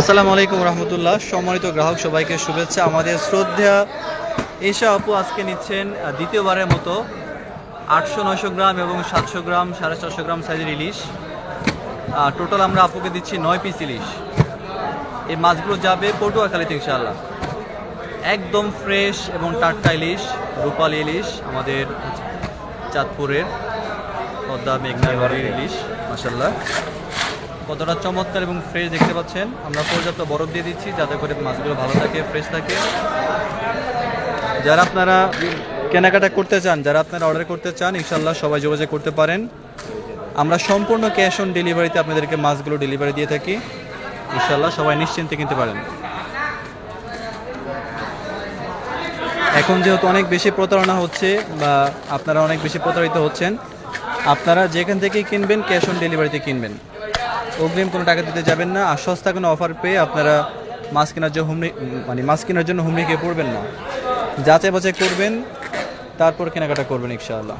আসসালামু আলাইকুম রহমতুল্লাহ। সম্মানিত গ্রাহক সবাইকে শুভেচ্ছা। আমাদের শ্রদ্ধা এশা আপু আজকে নিচ্ছেন দ্বিতীয়বারের মতো আটশো নয়শো গ্রাম এবং সাতশো গ্রাম, সাড়ে চারশো গ্রাম সাইজের ইলিশ। টোটাল আমরা আপুকে দিচ্ছি নয় পিস ইলিশ। এই মাছগুলো যাবে পটুয়াখালীতে ইনশাআল্লাহ। একদম ফ্রেশ এবং টাটকা ইলিশ, রূপালী ইলিশ, আমাদের চাঁদপুরের পদ্মা মেঘনা ইলিশ মাসাল্লাহ কতটা চমৎকার এবং ফ্রেশ দেখতে পাচ্ছেন, আমরা পর্যাপ্ত বরফ দিয়ে দিচ্ছি যাতে করে মাছগুলো ভালো থাকে ফ্রেশ থাকে। যারা আপনারা কেনাকাটা করতে চান, যারা আপনারা অর্ডার করতে চান ইনশাল্লাহ সবাই যোগাযোগ করতে পারেন। আমরা সম্পূর্ণ ক্যাশ অন ডেলিভারিতে আপনাদেরকে মাছগুলো ডেলিভারি দিয়ে থাকি। ইনশাল্লাহ সবাই নিশ্চিন্তে কিনতে পারেন। এখন যেহেতু অনেক বেশি প্রতারণা হচ্ছে বা আপনারা অনেক বেশি প্রতারিত হচ্ছেন, আপনারা যেখান থেকেই কিনবেন ক্যাশ অন ডেলিভারিতে কিনবেন। অগ্রিম কোনো টাকা দিতে যাবেন না আর সস্তা কোনো অফার পেয়ে আপনারা মাছ কেনার জন্য হুমড়ি মানে মাছ কেনার জন্য হুমড়ি খেয়ে পড়বেন না যাচাই বাছাই করবেন, তারপর কেনাকাটা করবেন ইনশাআল্লাহ